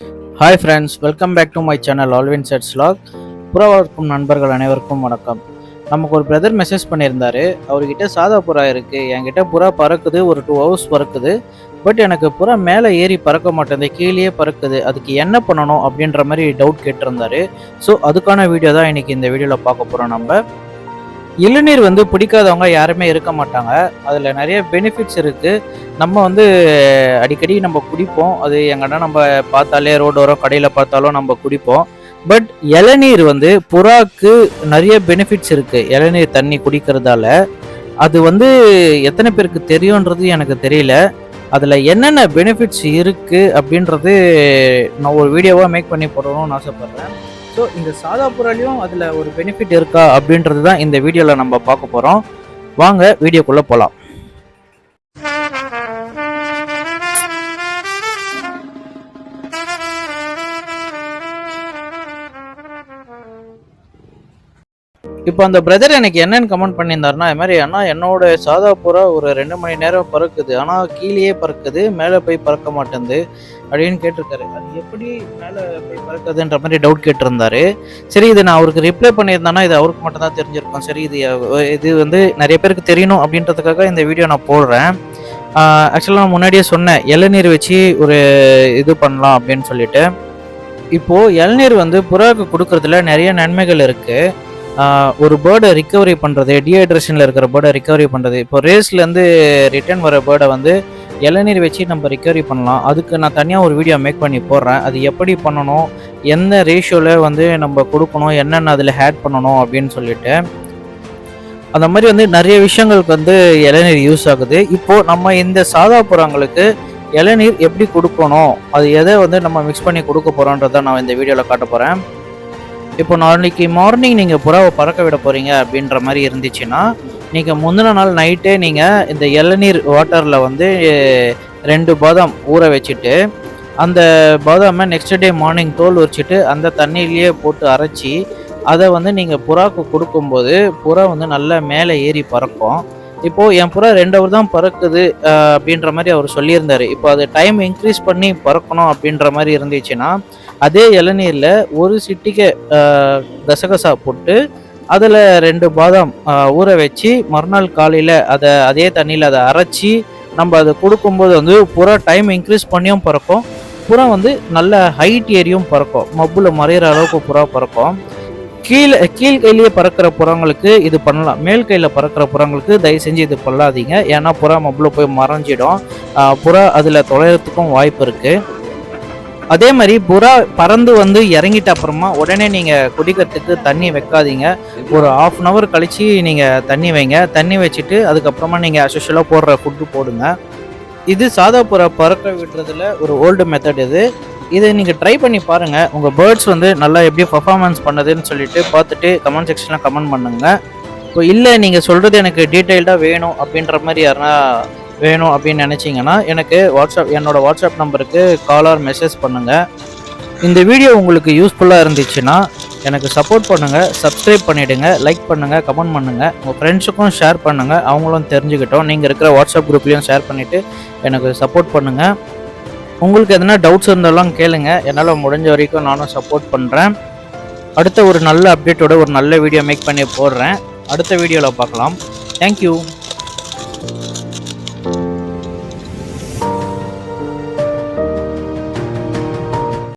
Hi friends welcome back to my channel Alvin sets லாக் புறா வளர்க்கும் நண்பர்கள் அனைவருக்கும் வணக்கம். நமக்கு ஒரு பிரதர் மெசேஜ் பண்ணியிருந்தாரு. அவர்கிட்ட சாதா புறா இருக்குது என்கிட்ட புறா பறக்குது ஒரு டூ ஹவர்ஸ் பறக்குது. பட் எனக்கு புறா மேலே ஏறி பறக்க மாட்டேங்குது கீழேயே பறக்குது. அதுக்கு என்ன பண்ணணும் அப்படின்ற மாதிரி டவுட் கேட்டிருந்தாரு. ஸோ அதுக்கான வீடியோ தான் இன்னைக்கு இந்த வீடியோவில் பார்க்க போகிறோம் நம்ம. இளநீர் வந்து பிடிக்காதவங்க யாருமே இருக்க மாட்டாங்க. அதில் நிறைய பெனிஃபிட்ஸ் இருக்குது நம்ம வந்து அடிக்கடி நம்ம குடிப்போம். அது எங்கன்னா நம்ம பார்த்தாலே ரோடோரம் கடையில் பார்த்தாலும் நம்ம குடிப்போம். பட் இளநீர் வந்து புறாக்கு நிறைய பெனிஃபிட்ஸ் இருக்குது இளநீர் தண்ணி குடிக்கிறதால. அது வந்து எத்தனை பேருக்கு தெரியுன்றது எனக்கு தெரியல. அதில் என்னென்ன பெனிஃபிட்ஸ் இருக்குது அப்படின்றது நான் ஒரு வீடியோவாக மேக் பண்ணி போடணும்னு ஆசைப்பட்றேன். ஸோ இந்த சாதா புறாலையும் அதில் ஒரு பெனிஃபிட் இருக்கா அப்படின்றது தான் இந்த வீடியோவில் நம்ம பார்க்க போகிறோம் வாங்க வீடியோக்குள்ளே போகலாம் இப்போ அந்த பிரதர் எனக்கு என்னன்னு கமெண்ட் பண்ணியிருந்தாருன்னா இது மாதிரி அண்ணா என்னோட சாதா புறா ஒரு ரெண்டு மணி நேரம் பறக்குது. ஆனால் கீழேயே பறக்குது மேலே போய் பறக்க மாட்டேங்குது அப்படின்னு கேட்டிருக்காரு. அது எப்படி மேலே போய் பறக்குதுன்ற மாதிரி டவுட் கேட்டிருந்தாரு. சரி இது நான் அவருக்கு ரிப்ளை பண்ணியிருந்தேன்னா இது அவருக்கு மட்டும்தான் தெரிஞ்சிருக்கும். சரி இது இது வந்து நிறைய பேருக்கு தெரியணும் அப்படின்றதுக்காக இந்த வீடியோ நான் போடுறேன். ஆக்சுவலாக நான் முன்னாடியே சொன்னேன் இளநீர் வச்சு ஒரு இது பண்ணலாம் அப்படின்னு சொல்லிட்டு. இப்போது இளநீர் வந்து புறாவுக்கு கொடுக்குறதுல நிறைய நன்மைகள் இருக்குது ஒரு பேர்டை ரிக்கவரி பண்ணுறது டிஹைட்ரேஷனில் இருக்கிற பேர்டை ரிக்கவரி பண்ணுறது இப்போ ரேஸ்லேருந்து ரிட்டர்ன் வர பேர்டை வந்து இளநீர் வச்சு நம்ம ரிக்கவரி பண்ணலாம். அதுக்கு நான் தனியாக ஒரு வீடியோ மேக் பண்ணி போடுறேன். அது எப்படி பண்ணணும் எந்த ரேஷியோவில் வந்து நம்ம கொடுக்கணும் என்னென்ன அதில் ஆட் பண்ணணும் அப்படின்னு சொல்லிட்டு. அந்த மாதிரி வந்து நிறைய விஷயங்களுக்கு வந்து இளநீர் யூஸ் ஆகுது. இப்போது நம்ம இந்த சாதா புறாங்களுக்கு இளநீர் எப்படி கொடுக்கணும் அது எதை வந்து நம்ம மிக்ஸ் பண்ணி கொடுக்க போகிறோன்றதை நான் இந்த வீடியோவில் காட்ட போகிறேன் இப்போ நாளைக்கு மார்னிங் நீங்கள் புறாவை பறக்க விட போகிறீங்க அப்படின்ற மாதிரி இருந்துச்சுன்னா நீங்கள் முந்தின நாள் நைட்டே நீங்கள் இந்த இளநீர் வாட்டரில் வந்து ரெண்டு பாதாம் ஊற வச்சுட்டு அந்த பாதாமை நெக்ஸ்ட் டே மார்னிங் தோல் உரிச்சிட்டு அந்த தண்ணியிலேயே போட்டு அரைச்சி அதை வந்து நீங்கள் புறாவுக்கு கொடுக்கும்போது புறா வந்து நல்லா மேலே ஏறி பறக்கும். இப்போது என் புறா ரெண்டு அவர் தான் பறக்குது அப்படின்ற மாதிரி அவர் சொல்லியிருந்தாரு. இப்போ அது டைம் இன்க்ரீஸ் பண்ணி பறக்கணும் அப்படின்ற மாதிரி இருந்துச்சுன்னா அதே இளநீரில் ஒரு சிட்டிக்க கசகசா போட்டு அதில் ரெண்டு பாதாம் ஊற வச்சு மறுநாள் காலையில் அதை அதே தண்ணியில் அதை அரைச்சி நம்ம அதை கொடுக்கும்போது வந்து புறா டைம் இன்க்ரீஸ் பண்ணியும் பறக்கும். புறா வந்து நல்ல ஹைட் ஏரியும் பறக்கும். மப்புல மறையிற அளவுக்கு புறா பறக்கும். கீழே கீழ் கையிலேயே பறக்கிற புறங்களுக்கு இது பண்ணலாம். மேல் கையில் பறக்கிற புறங்களுக்கு தயவு செஞ்சு இது பண்ணாதீங்க. ஏன்னா புறா மப்புல போய் மறைஞ்சிடும். புறா அதில் தொலைறதுக்கும் வாய்ப்பு இருக்குது அதே மாதிரி புறா பறந்து வந்து இறங்கிட்ட அப்புறமா உடனே நீங்கள் குடிக்கிறதுக்கு தண்ணி வைக்காதீங்க. ஒரு ஆஃப் அன் ஹவர் கழித்து நீங்கள் தண்ணி வைங்க. தண்ணி வச்சுட்டு அதுக்கப்புறமா நீங்கள் அசோஷியலாக போடுற ஃபுட்டு போடுங்க. இது சாதா புறா பறக்க விடுறதுல ஒரு ஓல்டு மெத்தட் இது. இதை நீங்கள் ட்ரை பண்ணி பாருங்கள் உங்கள் பேர்ட்ஸ் வந்து நல்லா எப்படி பர்ஃபார்மன்ஸ் பண்ணுதுன்னு சொல்லிட்டு பார்த்துட்டு கமெண்ட் செக்ஷனில் கமெண்ட் பண்ணுங்கள் இப்போ இல்லை நீங்கள் சொல்கிறது எனக்கு டீட்டெயில்டாக வேணும் அப்படின்ற மாதிரி யாருன்னா வேணும் அப்படின்னு நினச்சிங்கன்னா எனக்கு வாட்ஸ்அப் என்னோடய வாட்ஸ்அப் நம்பருக்கு கால் ஆர் மெசேஜ் பண்ணுங்கள் இந்த வீடியோ உங்களுக்கு யூஸ்ஃபுல்லாக இருந்துச்சுன்னா எனக்கு சப்போர்ட் பண்ணுங்கள் சப்ஸ்கிரைப் பண்ணிவிடுங்க லைக் பண்ணுங்கள் கமெண்ட் பண்ணுங்கள் உங்கள் ஃப்ரெண்ட்ஸுக்கும் ஷேர் பண்ணுங்கள் அவங்களும் தெரிஞ்சுக்கிட்டோம். நீங்கள் இருக்கிற வாட்ஸ்அப் குரூப்லேயும் ஷேர் பண்ணிவிட்டு எனக்கு சப்போர்ட் பண்ணுங்கள் உங்களுக்கு எதனா டவுட்ஸ் இருந்தாலும் கேளுங்க. என்னால் முடிஞ்ச வரைக்கும் நானும் சப்போர்ட் பண்ணுறேன் அடுத்த ஒரு நல்ல அப்டேட்டோட ஒரு நல்ல வீடியோ மேக் பண்ணி போடுறேன். அடுத்த வீடியோவில் பார்க்கலாம். தேங்க்யூ